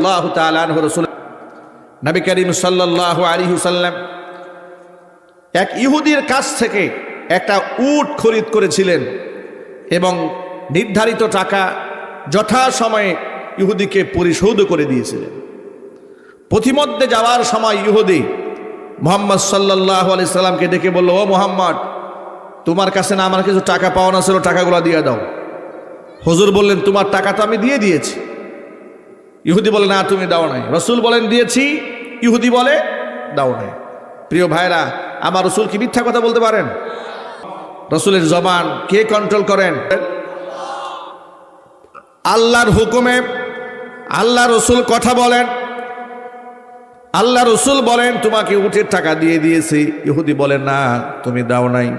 আল্লাহ রসুল নবী করিম সাল্লাহ আলী এক ইহুদির কাছ থেকে একটা উট খরিদ করেছিলেন এবং নির্ধারিত টাকা যথাসময়ে ইহুদিকে পরিশোধ করে দিয়েছিলেন। পথিমধ্যে যাওয়ার সময় ইহুদি মোহাম্মদ সাল্লাহ আলি সাল্লামকে ডেকে বলল, ও মোহাম্মদ, তোমার কাছে না আমার কিছু টাকা পাওনা ছিল, টাকাগুলো দিয়ে দাও। হুজুর বললেন, তোমার টাকা তো আমি দিয়ে দিয়েছি। ইহুদি বলে, না, তুমি দাও নাই। রসুল বলেন, দিয়েছি। ইহুদি বলে, দাও নাই। প্রিয় ভাইরা, আমার রসুল কি মিথ্যা কথা বলতে পারেন? রসুলের জবান কে কন্ট্রোল করেন? আল্লাহর হুকুমে আল্লাহ রসুল কথা বলেন। আল্লাহ রসুল বলেন, তোমাকে উঠের টাকা দিয়ে দিয়েছি। ইহুদি বলেন না, তুমি দাও নাই।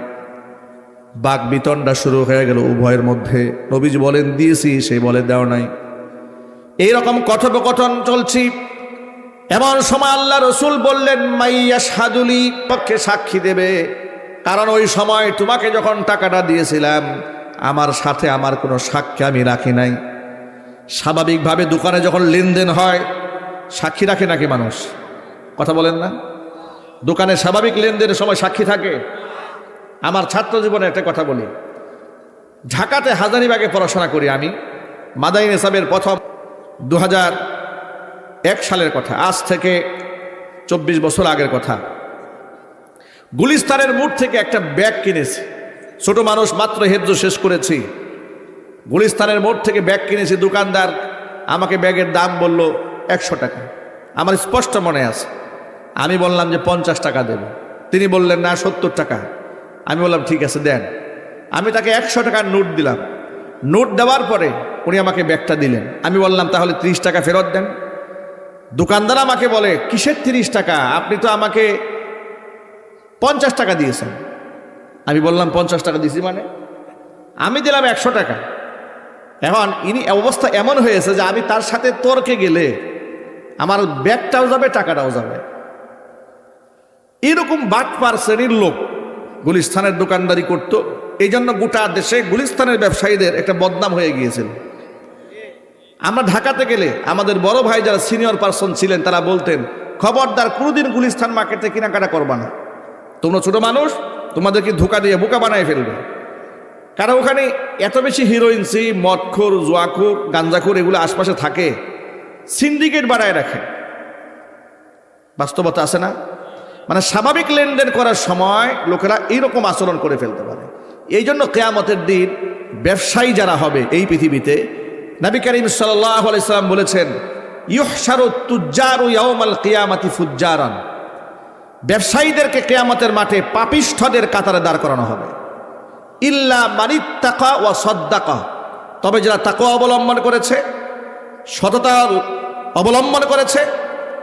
বাক বিতণ্ডা শুরু হয়ে গেল উভয়ের মধ্যে। নবীজ বলেন, দিয়েছি। সেই বলে, দাও নাই। এইরকম কথোপকথন চলছি। এমন সময় আল্লাহ রসুল বললেন মাইয়া সাদুলি পক্ষে সাক্ষী দেবে। কারণ ওই সময় তোমাকে যখন টাকাটা দিয়েছিলাম, আমার সাথে আমার কোনো সাক্ষী আমি রাখি নাই। স্বাভাবিকভাবে দোকানে যখন লেনদেন হয়, সাক্ষী রাখে নাকি মানুষ? কথা বলেন না। দোকানে স্বাভাবিক লেনদেনের সময় সাক্ষী থাকে। আমার ছাত্র জীবনে একটা কথা বলি। ঢাকাতে হাজারিবাগে পড়াশোনা করি আমি। মাদাইন হিসাবের প্রথম দু এক সালের কথা, আজ থেকে চব্বিশ বছর আগের কথা। গুলিস্তানের মুঠ থেকে একটা ব্যাগ কিনেছি। ছোট মানুষ মাত্র হেদ্য শেষ করেছি। গুলিস্তানের মোড় থেকে ব্যাগ কিনেছি, দোকানদার আমাকে ব্যাগের দাম বলল একশো টাকা। আমার স্পষ্ট মনে আছে। আমি বললাম যে পঞ্চাশ টাকা দেব। তিনি বললেন, না, সত্তর টাকা। আমি বললাম, ঠিক আছে, দেন। আমি তাকে একশো টাকার নোট দিলাম। নোট দেওয়ার পরে উনি আমাকে ব্যাগটা দিলেন। আমি বললাম, তাহলে ত্রিশ টাকা ফেরত দেন। দোকানদার আমাকে বলে, কিসের তিরিশ টাকা? আপনি তো আমাকে পঞ্চাশ টাকা দিয়েছেন। আমি বললাম, পঞ্চাশ টাকা দিয়েছি মানে? আমি দিলাম একশো টাকা। এখন ইনি অবস্থা এমন হয়েছে যে আমি তার সাথে তর্কে গেলে আমার ব্যাগটাও যাবে, টাকাটাও যাবে। এরকম বাটপার শ্রেণির লোক গুলিস্তানের দোকানদারি করত। এই জন্য গোটা দেশে গুলিস্তানের ব্যবসায়ীদের একটা বদনাম হয়ে গিয়েছিল। আমরা ঢাকাতে গেলে আমাদের বড় ভাই যারা সিনিয়র পার্সন ছিলেন, তারা বলতেন, খবরদার, কোনোদিন গুলিস্তান মার্কেটে কেনাকাটা করবা না। তোমরা ছোট মানুষ, তোমাদেরকে ধোকা দিয়ে বোকা বানায় ফেলবে। কারণ ওখানে এত বেশি হিরোইনসি মদখোর, জোয়াখোর, গাঞ্জাখোর এগুলো আশপাশে থাকে সিন্ডিকেট বাড়ায় রাখে। বাস্তবতা আছে না? মানে স্বাভাবিক লেনদেন করার সময় লোকেরা এইরকম আচরণ করে ফেলতে পারে। এই জন্য কেয়ামতের দিন ব্যবসায়ী যারা হবে এই পৃথিবীতে নবী করিম সাল্লাহ বলেছেন ফুজ্জারান। ব্যবসায়ীদেরকে কেয়ামতের মাঠে পাপিষ্ঠদের কাতারে দাঁড় করানো হবে। ইল্লা মানিত্তাকা ওয়া সদ্দাকা। তবে যারা তাকে অবলম্বন করেছে সততা অবলম্বন করেছে,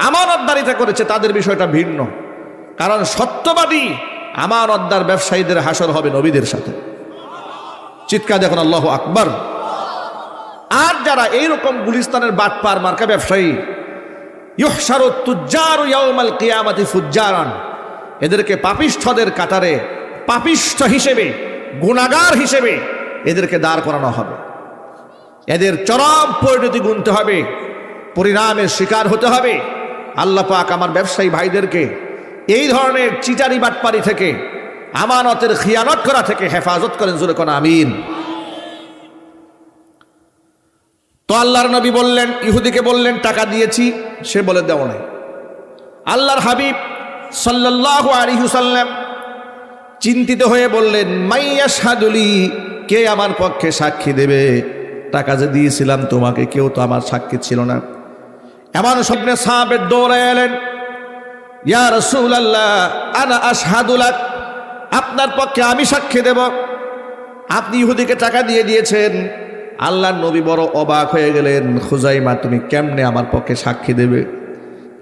আমানতদারিতা করেছে, তাদের বিষয়টা ভিন্ন। কারণ সত্যবাদী আমানতদার ব্যবসায়ীদের হাসর হবে নবীদের সাথে। চিৎকার দেখুন, আল্লাহ আকবর। আর যারা এইরকম গুলিস্তানের বাটপার মার্কা ব্যবসায়ী ইহসারু তুজ্জারু ইয়াউমাল কিয়ামাতি ফুজ্জারান, এদেরকে পাপিষ্ঠদের কাতারে পাপিষ্ঠ হিসেবে, গুণাগার হিসেবে এদেরকে দাঁড় করানো হবে। এদের চরম পরিণতি গুনতে হবে, পরিণামের শিকার হতে হবে। আল্লাহ পাক আমার ব্যবসায়ী ভাইদেরকে এই ধরনের চিটারি বাটপারি থেকে, আমানতের খিয়ানত করা থেকে হেফাজত করেন, জোরে কোন আমিন। তো আল্লাহর নবী বললেন, ইহুদিকে বললেন, টাকা দিয়েছি। সে বলে, দেও নাই। আল্লাহর হাবিব সাল্লাহ আলিহুসাল্লাম চিন্তিত হয়ে বললেন মাইয়া সাদুলি কে আমার পক্ষে সাক্ষী দেবে? টাকা যে দিয়েছিলাম, তোমাকে কেউ তো আমার সাক্ষী ছিল না। এমন স্বপ্নে সাহাবের দৌড়ে এলেন, ইয়া রসুল আল্লাহ আনা আশহাদুলাক আপনার পক্ষে আমি সাক্ষী দেব। আপনি ইহুদিকে টাকা দিয়ে দিয়েছেন আল্লাহর নবী বড় অবাক হয়ে গেলেন, খুজাইমা, তুমি কেমনে আমার পক্ষে সাক্ষী দেবে?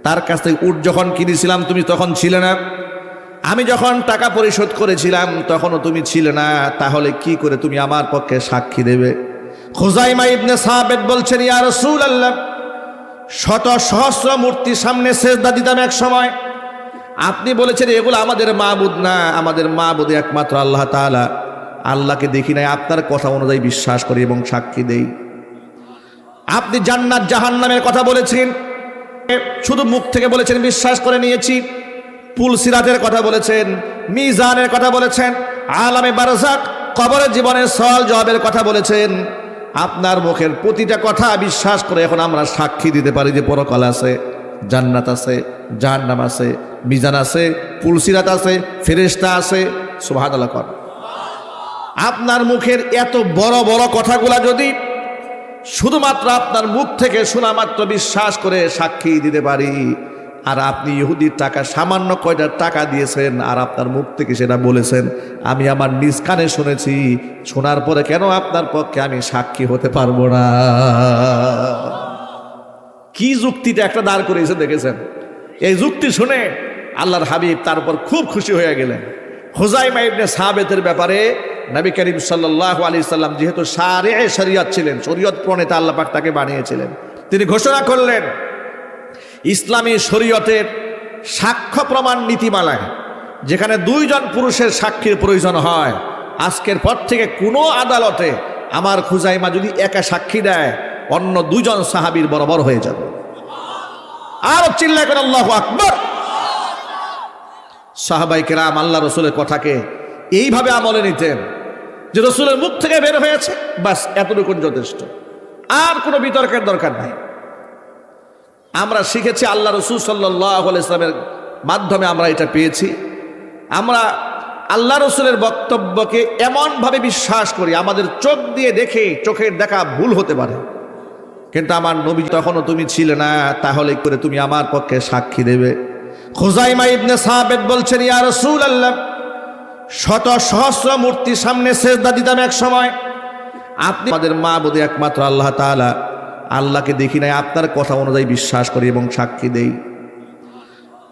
তার কাছ থেকে উট যখন কিনেছিলাম, তুমি তখন ছিলে না। আমি যখন টাকা পরিশোধ করেছিলাম, তখনও তুমি ছিলে না। তাহলে কি করে তুমি আমার পক্ষে সাক্ষী দেবে? খুজাইমা ইবনে সাহাবেদ বলছেন, ইয়া রসুল আল্লাহ শত সহস্র মূর্তির সামনে সেজদা দিতাম এক সময়। আপনি বলেছেন, এগুলো আমাদের মাহবুদ না। আমাদের মাহবুদ একমাত্র আল্লাহ তাআলা। আল্লাহকে দেখি নাই, আপনার কথা অনুযায়ী বিশ্বাস করি এবং সাক্ষী দেই। আপনি জান্নাত জাহান্নামের কথা বলেছেন, শুধু মুখ থেকে বলেছেন, বিশ্বাস করে নিয়েছি। পুল সিরাতের কথা বলেছেন, মিজানের কথা বলেছেন, আলামে বারজাক কবরের জীবনের সওয়াল জবাবের কথা বলেছেন। আপনার মুখের প্রতিটা কথা বিশ্বাস করে এখন আমরা সাক্ষী দিতে পারি যে পরকাল আছে, জান্নাত আছে, জাহান্নাম আছে, মিজান আছে পুলসিরাত আছে, ফেরেশতা আছে। সুবহানাল্লাহ কর। আপনার মুখের এত বড় বড় কথাগুলা যদি শুধুমাত্র আপনার মুখ থেকে শোনা মাত্র বিশ্বাস করে সাক্ষী দিতে পারি, আর আপনি ইহুদির টাকা, সামান্য কয়টা টাকা দিয়েছেন, আর আপনার মুখ থেকে সেটা বলেছেন, আমি আমার নিজ কানে শুনেছি, শোনার পরে কেন আপনার পক্ষে আমি সাক্ষী হতে পারব না? কি যুক্তিটা একটা দাঁড় করেছে দেখেছেন? এই যুক্তি শুনে আল্লাহর হাবিব তারপর খুব খুশি হয়ে গেলেন। হোজাইমা ইবনে সাহাবেতের ব্যাপারে নবী করিম সাল্লাহ আলি সাল্লাম যেহেতু সারে শরিয়ত ছিলেন, শরীয়ত প্রণেতা আল্লাহ পাক তাকে বানিয়েছিলেন। তিনি ঘোষণা করলেন, ইসলামী শরীয়তের সাক্ষ্য প্রমাণ নীতিমালায় যেখানে দুইজন পুরুষের সাক্ষীর প্রয়োজন হয়, আজকের পর থেকে কোনো আদালতে আমার খুজাইমা যদি একা সাক্ষী দেয়, অন্য দুজন সাহাবীর বরাবর হয়ে যাবে। আর চিল্লা করে আল্লাহ আকবর! সাহাবাই কেরাম আল্লাহ রসুলের কথাকে এইভাবে আমলে নিতেন। যে রসুলের মুখ থেকে বের হয়েছে, বাস এতটুকু যথেষ্ট। আর কোনো বিতর্কের দরকার নাই। আমরা শিখেছি আল্লাহ রসুল সাল্লাহ ইসলামের মাধ্যমে আমরা এটা পেয়েছি। আমরা আল্লাহ রসুলের বক্তব্যকে এমনভাবে বিশ্বাস করি, আমাদের চোখ দিয়ে দেখে চোখের দেখা ভুল হতে পারে। কিন্তু আমার নবী তখনও তুমি ছিলে না, তাহলে করে তুমি আমার পক্ষে সাক্ষী দেবে? খোজাইমা ইবনে সাহাবেদ বলছেন, ইয়া রসুল আল্লাহ শত সহস্র মূর্তির সামনে সেজদা দিতাম এক সময়। আপনি আমাদের মা বোধে একমাত্র আল্লাহ তাআলা। আল্লাহকে দেখি নাই, আপনার কথা অনুযায়ী বিশ্বাস করি এবং সাক্ষী দেই।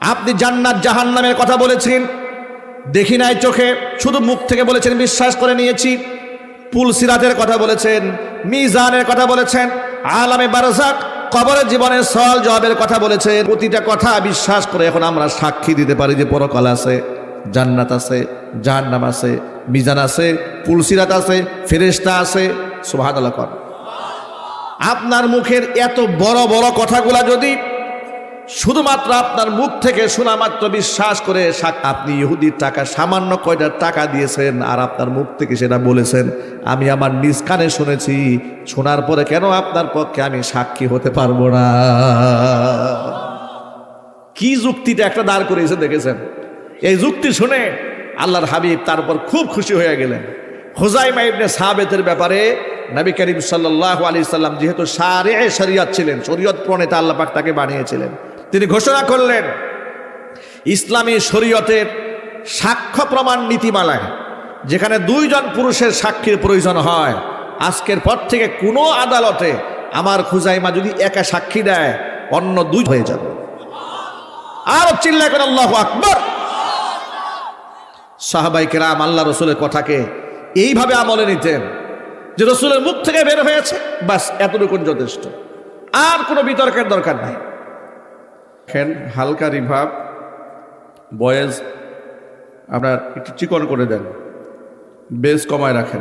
আপনি জান্নাত জাহান্নামের কথা বলেছেন, দেখি নাই চোখে, শুধু মুখ থেকে বলেছেন, বিশ্বাস করে নিয়েছি। পুল সিরাতের কথা বলেছেন, মিজানের কথা বলেছেন, আলামে বারজাক কবরের জীবনের সওয়াল জবাবের কথা বলেছেন, প্রতিটা কথা বিশ্বাস করে এখন আমরা সাক্ষী দিতে পারি যে পরকাল আছে, জান্নাত আছে। জাহান্নাম আছে, মিজান আছে পুলসিরাত আছে, ফেরেশতা আছে। সুবহানাল্লাহ কর। আপনার মুখের এত বড় বড় কথাগুলা যদি শুধুমাত্র আপনার মুখ থেকে শোনা মাত্র বিশ্বাস করে আপনি ইহুদির টাকা, সামান্য কয়টা টাকা দিয়েছেন আর আপনার মুখ থেকে সেটা বলেছেন, আমি আমার নিজ কানে শুনেছি, শোনার পরে কেন আপনার পক্ষে আমি সাক্ষী হতে পারব না? কি যুক্তিটা একটা দাঁড় করেছে দেখেছেন? এই যুক্তি শুনে আল্লাহর হাবিব তার উপর খুব খুশি হয়ে গেলেন। হোজাইমা ইবনে সাহাবেতের ব্যাপারে নবী করিম সাল্লাহ আলি সাল্লাম যেহেতু সারে শরিয়ত ছিলেন, শরীয়ত প্রণেতা আল্লাহ পাক তাকে বানিয়েছিলেন। তিনি ঘোষণা করলেন, ইসলামী শরীয়তের সাক্ষ্য প্রমাণ নীতিমালায় যেখানে দুইজন পুরুষের সাক্ষীর প্রয়োজন হয়, আজকের পর থেকে কোনো আদালতে আমার খুজাইমা যদি একা সাক্ষী দেয়, অন্য দুই হয়ে যাবে। আর চিল্লা করে আল্লাহ আকবর। সাহাবাই কেরাম আল্লাহ রসুলের কথাকে এইভাবে আমলে নিতেন যে রসুলের মুখ থেকে বের হয়েছে। বাস, এতটুকুন যথেষ্ট। আর কোনো বিতর্কের দরকার নাই। দেখেন, হালকা রিভাব, বয়েজ, আপনার একটু চিকন করে দেন। বেস কমায় রাখেন।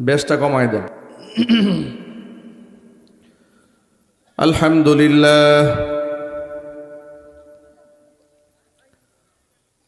বেসটা কমায় দেন। আলহামদুলিল্লাহ।